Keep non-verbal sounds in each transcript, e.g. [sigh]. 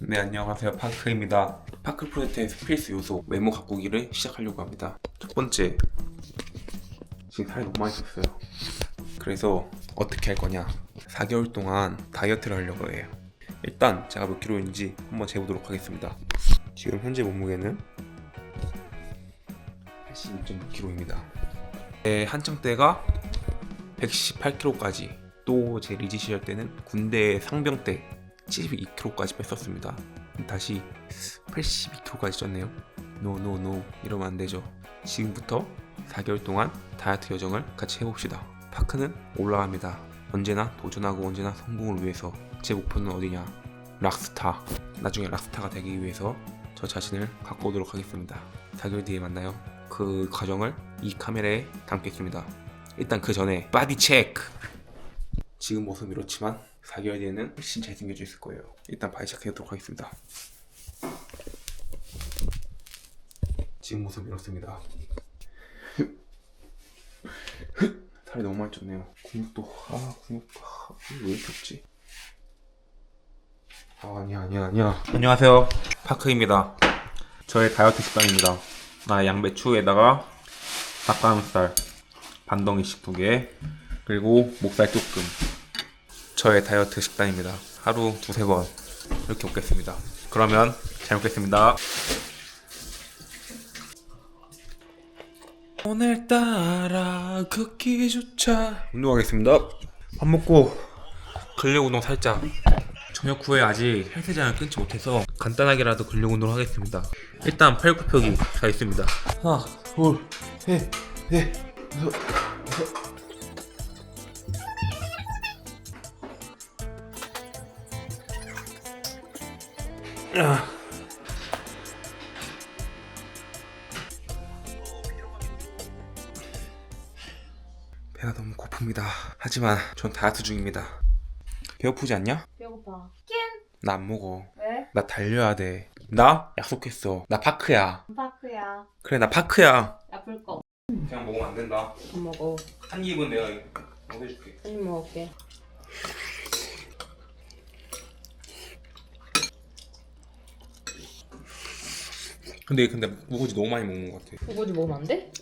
네 안녕하세요. 파크입니다. 파크 프로젝트의 필수 요소 외모 가꾸기를 시작하려고 합니다. 첫 번째 지금 살이 너무 많이 쪘어요. 그래서 어떻게 할 거냐? 4개월 동안 다이어트를 하려고 해요. 일단 제가 몇 킬로인지 한번 재보도록 하겠습니다. 지금 현재 몸무게는 86.6kg입니다. 제 한창 때가 118kg까지. 또 제 리지 시절 때는 군대 상병 때 72kg까지 뺐었습니다. 다시 82kg까지 쪘네요. 노노노 이러면 안 되죠. 지금부터 4개월 동안 다이어트 여정을 같이 해봅시다. 파크는 올라갑니다. 언제나 도전하고 언제나 성공을 위해서 제 목표는 어디냐? 락스타. 나중에 락스타가 되기 위해서 저 자신을 가꿔오도록 하겠습니다. 4개월 뒤에 만나요. 그 과정을 이 카메라에 담겠습니다. 일단 그 전에 바디 체크. 지금 모습 이렇지만 4개월 뒤에는 훨씬 잘생겨져 있을 거예요. 일단 바디 시작해보도록 하겠습니다. 지금 모습 이렇습니다. 살이 너무 많이 쪘네요. 근육도 아 근육도 아, 왜 이렇게 없지? 아 아니야 아니야 아니야. 안녕하세요 파크입니다. 저의 다이어트 식단입니다. 나 양배추에다가 닭가슴살 반덩이씩 두 개, 그리고 목살 조금. 저의 다이어트 식단입니다. 하루 두세 번 이렇게 먹겠습니다. 그러면 잘 먹겠습니다. 오늘따라 걷기조차 운동하겠습니다. 밥 먹고 근력 운동 살짝. 저녁 후에 아직 헬스장을 끊지 못해서 간단하게라도 근력 운동을 하겠습니다. 일단 팔굽혀기 다 있습니다. 하나, 둘, 셋, 넷, 다섯, 여섯. 배가 너무 고픕니다. 하지만 전 다이어트 중입니다. 배고프지 않냐? 배고파. 나안 먹어. 왜? 나 달려야 돼. 나 약속했어. 나 파크야. 파크야. 그래 나 파크야. 아플 거. 그냥 먹으면 안 된다. 안 먹어. 한 입은 내가 먹여줄게. 한 입 먹을게. 근데 근데 우거지 너무 많이 먹는 것 같아. 우거지 먹으면 안 돼?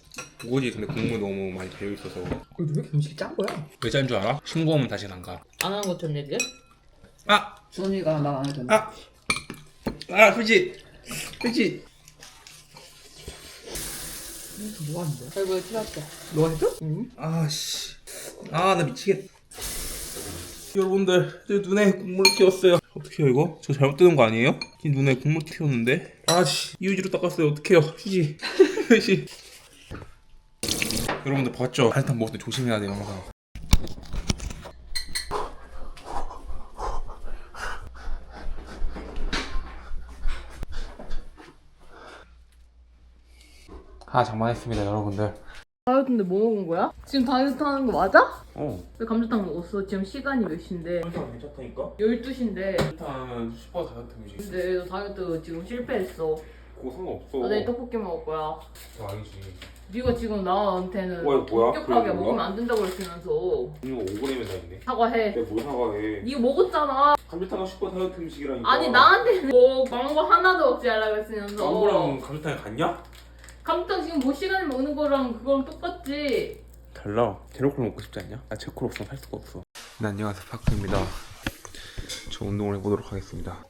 우거지 근데 국물 너무 많이 배어 있어서 그래도 왜 이렇게 음식이 짠 거야? 왜 짠 줄 알아? 신고하면 다시 안 가. 안 하는 것처럼 얘기해? 아, 수원이가 나 안 해도 돼. 아, 아, 그지, 그지. 뭐 하는데? 얼굴에 튀었어. 너 해줘? 응? 아, 씨, 아, 나 미치겠. 여러분들, 제 눈에 국물 튀었어요. 어떡해요 이거? 저 잘못 뜨는 거 아니에요? 이 눈에 국물 튀었는데. 아, 씨, 이유지로 닦았어요. 어떡해요? 휴지, 휴지. [laughs] 여러분들 봤죠? 한탄 먹을 때 조심해야 돼요 항상. 아 장만했습니다 여러분들. 다이어트인데 뭐 먹은 거야? 지금 다이어트 하는 거 맞아? 어. 왜 감자탕 먹었어? 지금 시간이 몇 시인데? 한탄 괜찮다니까? 12시인데. 한탄 슈퍼 다이어트 음식. 근데 너 다이어트 지금 실패했어. 그거 상관없어. 나 내일 떡볶이 먹을 거야. 그거 아니지. 네가 지금 나한테는 와, 이거 뭐야? 급격하게 먹으면 뭐야? 안 된다고 그랬으면서 이거 5g이 다 있네. 사과해. 내가 뭘 사과해. 네가 먹었잖아. 감자탕은 슈퍼 다이어트 음식이라니까. 아니 나한테는 뭐 망고 하나도 먹지 말라고 했으면서. 망고랑 감자탕이 같냐? 감탕 지금 뭐 시간에 먹는 거랑 그거랑 똑같지. 달라. 제로콜 먹고 싶지 않냐? 나 제로콜 없으면 살 수가 없어. 네, 안녕하세요. 파크입니다. 저 운동을 해보도록 하겠습니다.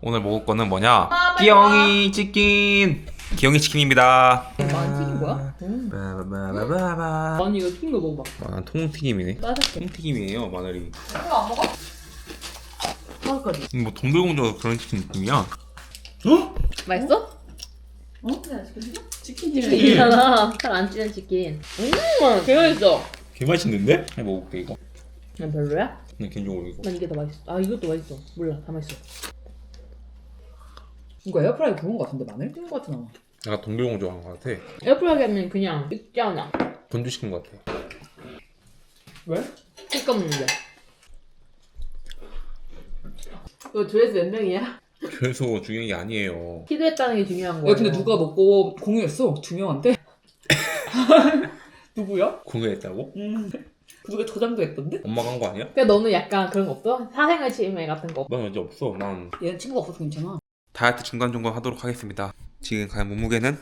오늘 먹을 거는 뭐냐? 아, 빨리 기영이 치킨! 기영이 치킨입니다. 많이 튀긴 거야? 응. 바바바바바. 아니 이거 튀긴 거 먹어봐. 아, 통튀김이네. 통튀김이에요, 마늘이. 이거 안 먹어? 하나까지. 뭐 동글공주 그런 치킨 느낌이야. 맛있어? 어? 치킨이래. 치킨이잖아. 살 안 찌는 치킨. 음, 개 맛있어. 개 맛있는데? 해 먹을게 이거. 난 별로야? 난 개인적으로 이거. 난 이게 더 맛있어. 아 이것도 맛있어. 몰라, 다 맛있어. 이거 에어프라이 구운 거 같은데 마늘 튀긴 거 같진 않아. 내가 동글공주 한거 같아. 에어프라이기 하면 그냥 익지 않아. 건조시킨 거 같아. 왜? 식감 문제. 너 조회수 몇 명이야? 그래서 중요한 게 아니에요. 키드했다는 게 중요한 거야. 야 근데 누가 먹고 공유했어 두 명한테. [laughs] 누구야? 공유했다고? 음. 누가 저장도 했던데? 엄마가 한 거 아니야? 근데 너는 약간 그런 거 없어? 사생활 침해 같은 거난 왠지 없어. 난 얘는 친구가 없어서 괜찮아 다이어트 중간중간 하도록 하겠습니다. 지금 가는 몸무게는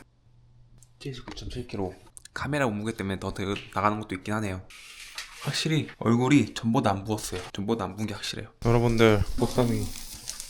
79.7kg. 카메라 몸무게 때문에 더, 더 나가는 것도 있긴 하네요. 확실히 얼굴이 전보다 안 부었어요. 전보다 안 부은 게 확실해요. 여러분들 보쌈이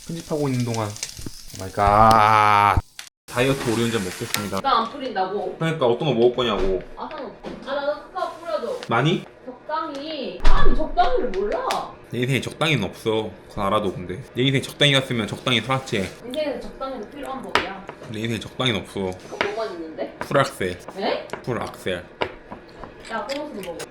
편집하고 있는 동안 오 마이 갓 다이어트 오리온전 먹겠습니다. 나안 뿌린다고. 그러니까 어떤 거 먹을 거냐고. 아 상관없어. 아 나도 카카오 뿌려줘. 많이? 적당히. 사람이 적당히를 몰라. 내 인생에 적당히는 없어. 그건 알아도 근데 내 인생에 적당히 갔으면 적당히 살았지. 인생에서 적당히도 필요한 법이야. 내 인생에 적당히는 없어. 그거 뭐가 있는데? 풀악셀, 에? 풀악셀. 야 꼬모스도 먹어.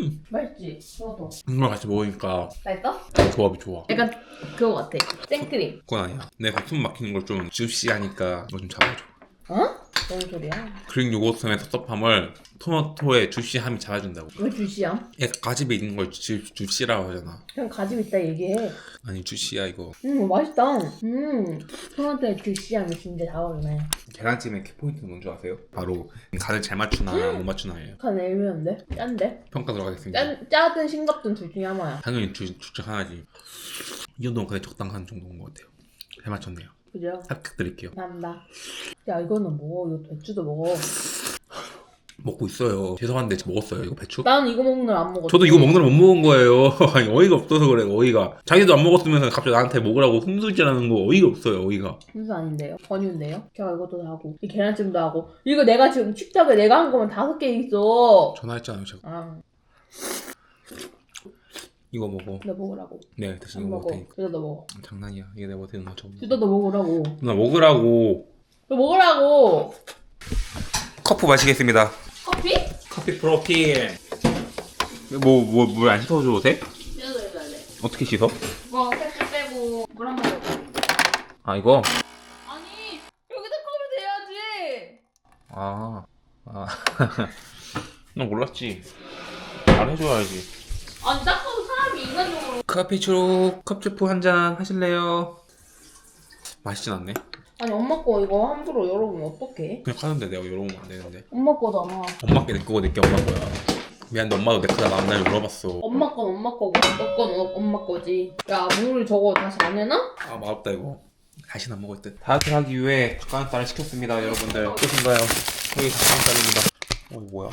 음, 맛있지? 저도. 이걸 같이 먹으니까 맛있어? 조합이 좋아. 약간 그거 같아. 생크림. 그건 아니야. 내가 숨 막히는 걸좀 주시하니까 이거 좀 잡아줘. 어? 뭔 소리야? 그릭 요거트의 섭섭함을 토마토의 주시함이 잡아준다고. 왜 주시야? 얘 가집에 있는 걸 주, 주시라고 하잖아. 그냥 가지고 있다 얘기해. 아니 주시야 이거. 음 맛있다. 음 토마토에 주시하면 진짜 잘 어울리네. 계란찜의 키포인트 는 뭔지 아세요? 바로 간을 잘 맞추나 못 맞추나예요. 약간 애매한데? 짠데? 평가 들어가겠습니다. 짠, 짜든 싱겁든 둘 중에 하나야. 당연히 주, 주적 하나지. 이 정도면 그냥 적당한 정도인 것 같아요. 잘 맞췄네요. 그죠? 합격 드릴게요. 감사합니다. 야 이거는 먹어. 이거 배추도 먹어. 먹고 있어요. 죄송한데 저 먹었어요. 이거 배추? 나는 이거 먹는 걸안 먹어. 저도 이거 먹느라 못 먹은 거예요. [laughs] 아니 어이가 없어서 그래 어이가. 자기도 안 먹었으면서 갑자기 나한테 먹으라고 흠수질하는 거 어이가 없어요 어이가. 무슨 아닌데요? 권유인데요? 제가 이것도 다 하고 이 계란찜도 하고 이거 내가 지금 식탁에 내가 한 거면 다섯 개 있어. 전화했잖아요 제가. 아, 이거 먹어. 너 먹으라고. 네 대신 안 이거 먹어. 먹을 테니까. 너 먹어. 장난이야. 이게 내가 먹을 테는 저. 주다 너 먹으라고. 누나 먹으라고. 너 먹으라고. 커프 마시겠습니다. 커피? 커피 프로틴. 뭐 뭐 물 안 씻어줘도 돼? 씻어도 해줘야 돼. 어떻게 씻어? 이거 캡슐 빼고 물한번 넣고. 아 이거. 아니 여기다 컵을 대야지. 아. 아. [laughs] 나 몰랐지. 말해줘야지. 아니 딱 카페추로 컵주프 한잔 하실래요? 맛있진 않네. 아니 엄마 거 이거 함부로 열어보면 어떡해? 그냥 하는데 내가 열어보면 안 되는데. 엄마 거잖아. 엄마께 내 거고 내 게 엄마 거야. 미안데 엄마도 내 거다 만날 열어봤어. 엄마 건 엄마 거고 너건 엄마 거지. 야물 저거 다시 안 내나? 아 맛없다 이거. 다시는 안 먹을 듯. 다이어트 하기 위해 닭가슴살을 시켰습니다 여러분들. 어떠신가요? 여기 닭가슴살입니다. 어 이거 뭐야?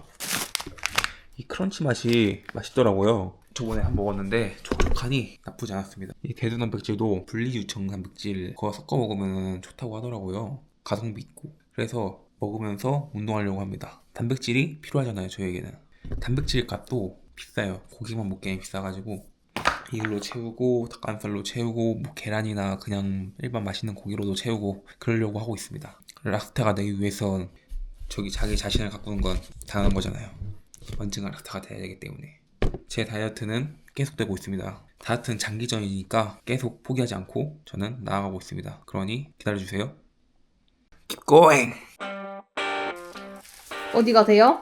이 크런치 맛이 맛있더라고요. 저번에 한번 먹었는데 촉촉하니 나쁘지 않았습니다. 이 대두 단백질도 분리 유청 단백질 그거 섞어 먹으면 좋다고 하더라고요. 가성비 있고. 그래서 먹으면서 운동하려고 합니다. 단백질이 필요하잖아요 저에게는. 단백질 값도 비싸요. 고기만 먹기엔 비싸가지고 이걸로 채우고 닭가슴살로 채우고 뭐 계란이나 그냥 일반 맛있는 고기로도 채우고 그러려고 하고 있습니다. 락스타가 되기 위해선 저기 자기 자신을 가꾸는 건 당한 거잖아요. 언젠가 락스타가 돼야 되기 때문에 제 다이어트는 계속되고 있습니다. 다이어트는 장기전이니까 계속 포기하지 않고 저는 나아가고 있습니다. 그러니 기다려주세요. Keep going. 어디 가세요?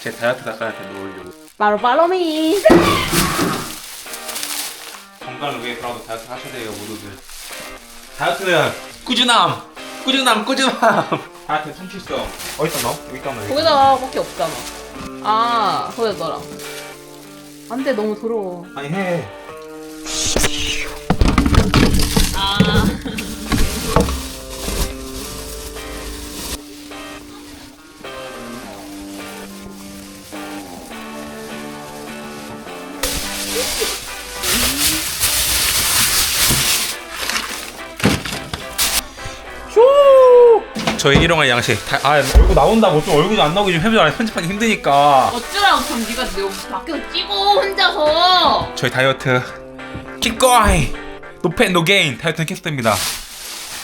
제 다이어트 닭가슴살 놓으려고 바로 팔로미. 건강을 위해서라도 다이어트 하셔야 돼요 모두들 다이어트는 꾸준함 꾸준함 꾸준함 다이어트 성취성 어디서 넣어? 여기 있다 넣어 여기. 거기다밖에 없잖아. 아 거기다 넣어라. 안돼 너무 더러워. 아니 해 저희 일용할 양식. 다, 아 얼굴 나온다고 좀 얼굴이 안 나오게 좀 해보자 편집하기 힘드니까. 어쩌라고 그럼 네가 내 밖에서 찍어 혼자서. 저희 다이어트. Keep going No pain no gain. 다이어트는 계속됩니다.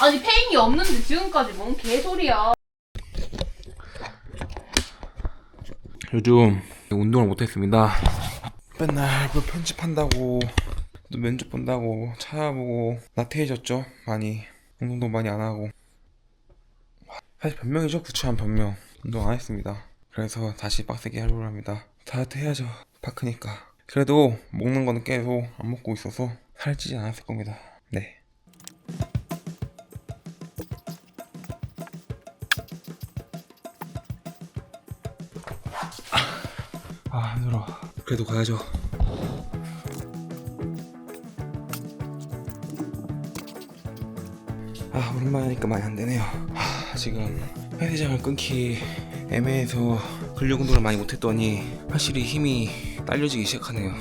아니 페인이 없는데 지금까지 뭔 개소리야. 요즘 운동을 못했습니다. 맨날 뭐 편집한다고 또 면접 본다고 찾아보고 나태해졌죠 많이. 운동도 많이 안 하고 사실 변명이죠? 구차한 변명. 운동 안 했습니다. 그래서 다시 빡세게 하려고 합니다. 다이어트 해야죠. 파크니까. 그래도 먹는 거는 계속 안 먹고 있어서 살찌지 않았을 겁니다. 네. 아, 아 힘들어. 그래도 가야죠. 아 오랜만이니까 많이 안 되네요. 하, 지금 헬스장을 끊기 애매해서 근력 운동을 많이 못했더니 확실히 힘이 딸려지기 시작하네요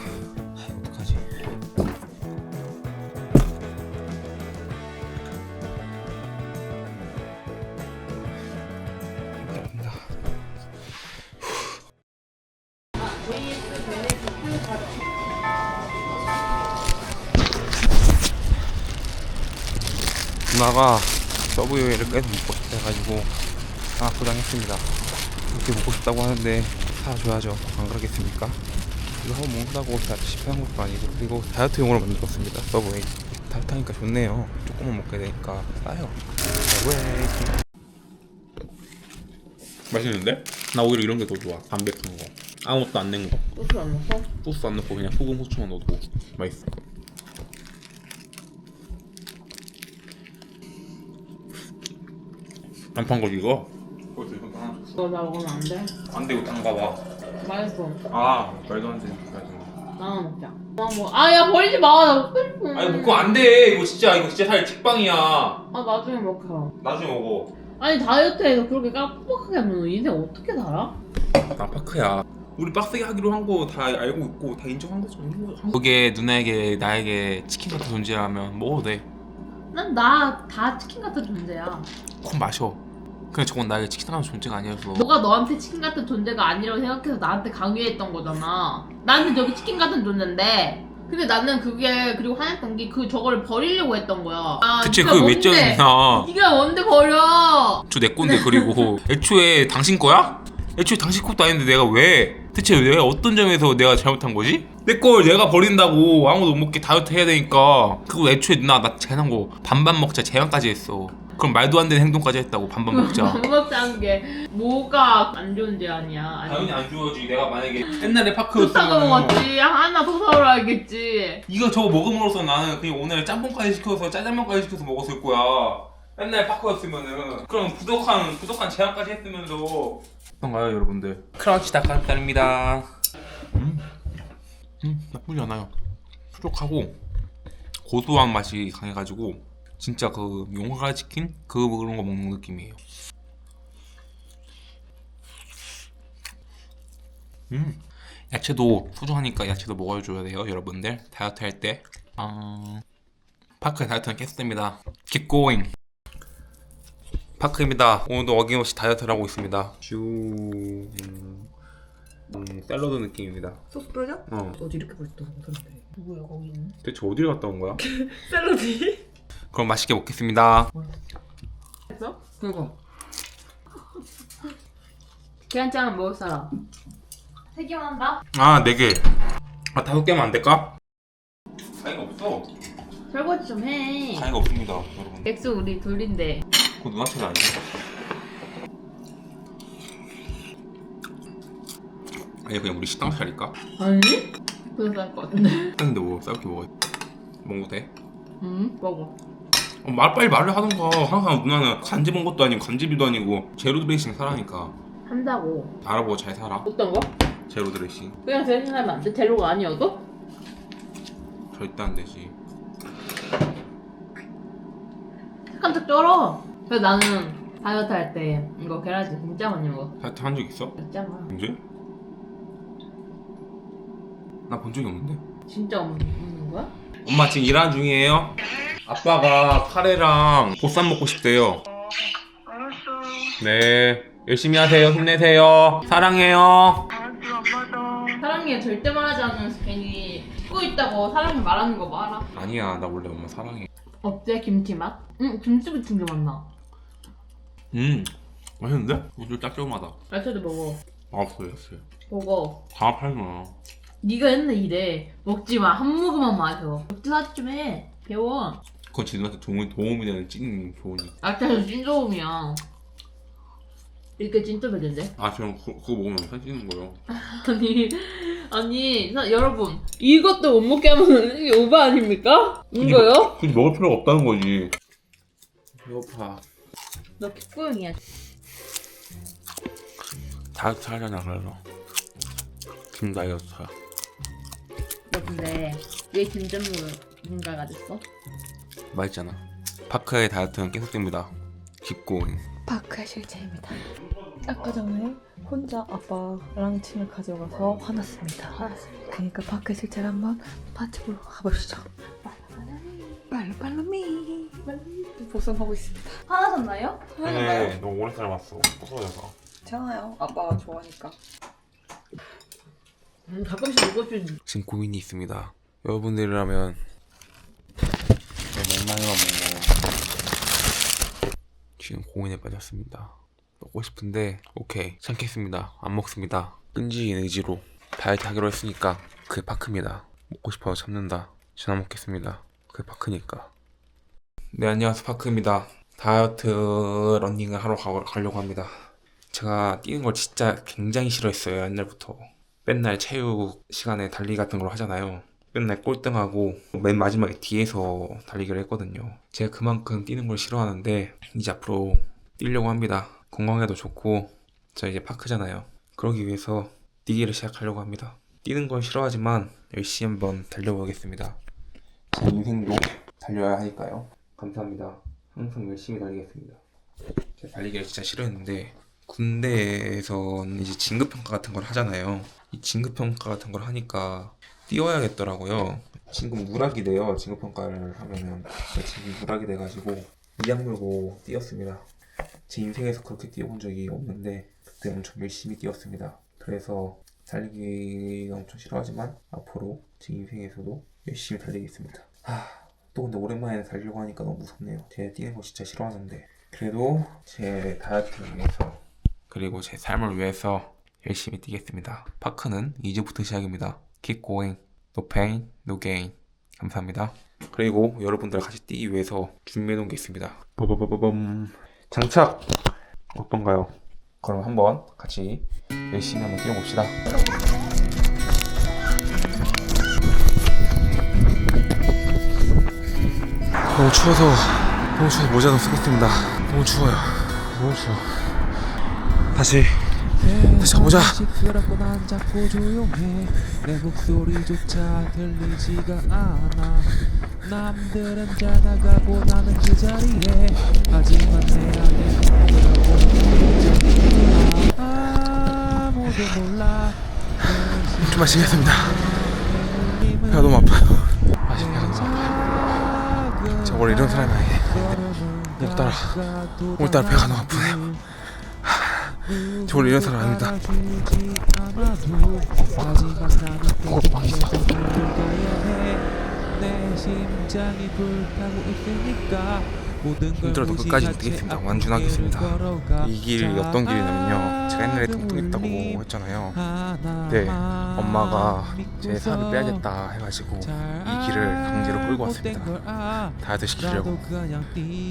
누나가 서브웨이를 계속 먹고 싶다 해가지고 아 포장했습니다. 이렇게 먹고 싶다고 하는데 사줘야죠. 안 그러겠습니까? 이거 한번 먹는다고 다 실패한 것도 아니고 그리고 다이어트용으로 만들었습니다. 서브웨이 다이어트 하니까 좋네요. 조금만 먹게 되니까 싸요. 서브웨이 맛있는데? 나 오히려 이런 게 더 좋아. 담백한 거. 아무것도 안 낸 거. 소스 안 넣고? 소스 안 넣고 그냥 소금 후추만 넣어도 맛있어 안판 거 이거? 그거 이거 하나 줬어 이거 나 먹으면 안 돼? 안 되고 딴가 봐. 맛있어. 아 말도 안안 나만 먹자. 나 뭐, 아, 야, 버리지 마. 나 먹고 싶어. 돼. 아니 먹고 안 돼. 이거 진짜 이거 진짜 살 직방이야. 아, 나중에 먹어. 나중에 먹어. 아니, 다이어트해서 그렇게 깜빡하게 하면 인생 어떻게 살아? 나 파크야. 우리 빡세게 하기로 한 거 다 알고 있고 다 인정한 거죠. 그게 누나에게 나에게 치킨 같은 존재라면 먹어도 돼. 난 나 다 치킨 같은 존재야. 그럼 마셔. 근데 저건 나에게 치킨 같은 존재가 아니어서. 너가 너한테 치킨 같은 존재가 아니라고 생각해서 나한테 강요했던 거잖아. 나한테 저기 치킨 같은 존재인데. 근데 나는 그게 그리고 화냈던 게 그 저거를 버리려고 했던 거야. 아, 대체 네가 그게 왜 뭔데? 쩌냐? 네가 뭔데 버려? 저 내 건데 그리고 [laughs] 애초에 당신 거야? 애초에 당신 것도 아닌데 내가 왜? 대체 내가 어떤 점에서 내가 잘못한 거지? 내 걸 내가 버린다고 아무도 못 먹게 다이어트 해야 되니까. 그거 애초에 누나 나 제한 거. 반반 먹자 제한까지 했어. 그럼 말도 안 되는 행동까지 했다고 반반 먹자. [laughs] 방법상 게. 뭐가 안 좋은 제안이야. 아니, 당연히 안 좋아지. 내가 만약에 옛날에 좋다고 파크였으면 먹었지. 하나 더 사오라겠지. 이거 저거 먹음으로써 나는 그냥 오늘 짬뽕까지 시켜서 짜장면까지 시켜서 먹었을 거야. 맨날 파크였으면은. 그럼 부족한 부족한 제한까지 했으면서 어떤가요 여러분들? 크런치 닭가슴살입니다. 음, 음 나쁘지 않아요. 푸족하고 고소한 맛이 강해가지고 진짜 그 용화가 치킨? 그 그런 거 먹는 느낌이에요. 음 야채도 소중하니까 야채도 먹어줘야 돼요 여러분들. 다이어트 할 때. 어... 파크의 다이어트는 깼습니다. Keep going 파크입니다 오늘도 어김없이 다이어트를 하고 있습니다 슈... 음... 음, 샐러드 느낌입니다 소스 뿌려져? 어 어디 이렇게 벌써 못하는데. 누구야 거기는? 대체 어디를 갔다 온 거야? [laughs] 샐러드? 그럼 맛있게 먹겠습니다 했어? 그거. 계란찜은 먹을 사람. 세 개만 한다. 아 4개 아 다섯 개면 안 될까? 가위가 없어 설거지 좀 해. 가위가 없습니다 여러분 엑스 우리 둘인데. 그거 누나 차례 아니야? 아니 그냥 우리 식당 차릴까? 아니? 그래서 할것 같은데. 근데 뭐 싸게 먹어 먹어도 돼? 응? 먹어. 어, 말 빨리 말을 하던가 항상 누나는 간집 온 것도 아니고 간집이도 아니고 제로 드레싱 사라니까 한다고. 알아보고 잘 살아 어떤 거? 제로 드레싱 그냥 대신하면 안 돼? 제로가 아니어도? 절대 안 되지 깜짝 쩔어. 그래서 나는 다이어트 할 때 이거 계란찜 진짜 많이 먹어. 다이어트 한 적 있어? 진짜 많아. 언제? 나 본 적이 없는데 진짜 없는 거야? 엄마 지금 일하는 중이에요 아빠가 카레랑 보쌈 먹고 싶대요 알았어. 네 열심히 하세요 힘내세요 사랑해요 알았어, 엄마도. 사랑해 절대 말하지 않으면서 괜히 찍고 있다고 사랑해 말하는 거 봐라. 아니야 나 원래 엄마 사랑해 어때 김치 맛? 응 김치 붙은 게 맛나. 음 맛있는데? 오늘 짭조름하다 야채도 먹어. 알았어요 알았어요 먹어. 다 팔구나 네가 옛날 이래. 먹지 마. 한 모금만 마셔. 먹지 사지 좀 해. 배워. 그건 지들한테 도움이, 도움이 되는 찐 좋으니 야채도 찐소음이야. 이렇게 찐또백인데? 아 지금 그, 그거 먹으면 살 찌는 거예요 [laughs] 아니 아니 사- 여러분 이것도 못 먹게 하면 이게 오버 아닙니까? 이거요? 굳이 먹을 필요가 없다는 거지 배고파 너 킥고용이야. 다이어트 하려나 그래서 긴 다이어트야. 너 근데 왜 김전무인가가 됐어? 맛있잖아. 파크의 다이어트는 계속됩니다. 깊고 파크의 실체입니다. 아까 전에 혼자 아빠랑 침을 가져가서 화났습니다. 화났습니다. 그러니까 파크의 실체를 한번 파츠 보러 가보시죠. 빨로 빨로 미 보송하고 있습니다. 화나셨나요? 네, 너무 오래 삶았어. 부서져서. 괜찮아요. 아빠가 좋아하니까. 음, 가끔씩 이것좀 지금 고민이 있습니다. 여러분들이라면 맥라이만 먹고 지금 고민에 빠졌습니다. 먹고 싶은데 오케이 참겠습니다. 안 먹습니다. 끈질긴 의지로 다이어트 하기로 했으니까 그게 파크입니다. 먹고 싶어서 참는다. 저나 먹겠습니다. 그게 파크니까. 네 안녕하세요 파크입니다. 다이어트 러닝을 하러 가, 가려고 합니다. 제가 뛰는 걸 진짜 굉장히 싫어했어요 옛날부터. 맨날 체육 시간에 달리기 같은 걸 하잖아요. 맨날 꼴등하고 맨 마지막에 뒤에서 달리기를 했거든요. 제가 그만큼 뛰는 걸 싫어하는데 이제 앞으로 뛰려고 합니다. 건강에도 좋고 저 이제 파크잖아요. 그러기 위해서 뛰기를 시작하려고 합니다. 뛰는 걸 싫어하지만 열심히 한번 달려보겠습니다. 제 인생도 달려야 하니까요. 감사합니다. 항상 열심히 달리겠습니다. 제가 달리기를 진짜 싫어했는데 군대에서는 이제 진급평가 같은 걸 하잖아요. 이 진급평가 같은 걸 하니까 뛰어야겠더라고요. 진급 누락이 돼요. 진급평가를 하면은 지금 누락이 돼가지고 이악 물고 뛰었습니다. 제 인생에서 그렇게 뛰어본 적이 없는데 그때 엄청 열심히 뛰었습니다. 그래서 달리기가 엄청 싫어하지만 앞으로 제 인생에서도 열심히 달리겠습니다. 하, 또 근데 오랜만에 달리려고 하니까 너무 무섭네요. 제가 뛰는 거 진짜 싫어하는데 그래도 제 다이어트를 위해서 그리고 제 삶을 위해서 열심히 뛰겠습니다. 파크는 2주부터 시작입니다. Keep going. No pain, no gain. 감사합니다. 그리고 여러분들 같이 뛰기 위해서 준비해놓은 게 있습니다. 빠바바바밤. 장착! 어떤가요? 그럼 한번 같이 열심히 한번 뛰어봅시다. 너무 추워서 너무 추워서 모자도 쓰겠습니다. 너무 추워요. 너무 추워. 다시 다시 가보자. 남들은 잘 나가고 나는 그 자리에 하지만 내 안에 아무도 몰라 좀 마시겠습니다. 배가 너무 아파요. 마시는 배가 너무 아파요. 저 원래 이런 사람이 아니에요. 오늘따라 오늘따라 배가 너무 아프네요. 저 원래 이런 사람 아닙니다. 뭐가 망했어 내 심장이 불타고 있으니까 힘들어도 끝까지 뛰겠습니다. 완주하겠습니다. 이 길이 어떤 길이냐면요. 제가 옛날에 뚱뚱했다고 했잖아요. 네, 엄마가 제 살을 빼야겠다 해가지고 이 길을 강제로 끌고 왔습니다. 다이어트 시키려고.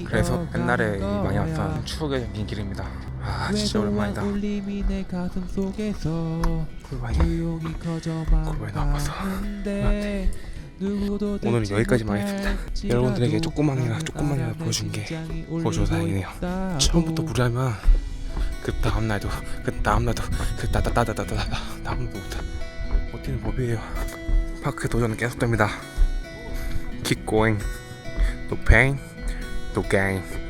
그래서 옛날에 이 많이 왔던 추억에 담긴 길입니다. 아 진짜 오랜만이다. 골반이 골반이 아파서 오늘은 여기까지만. 지라도 여러분들에게 알아 내 보여준 게 보여줘서 다행이네요. 처음부터 무리하면 그 다음 날도 그 다음 날도 그 따다다다다다 다음 날부터 버티는 법이에요. 파크 도전은 계속됩니다. Keep going. No pain, no gain.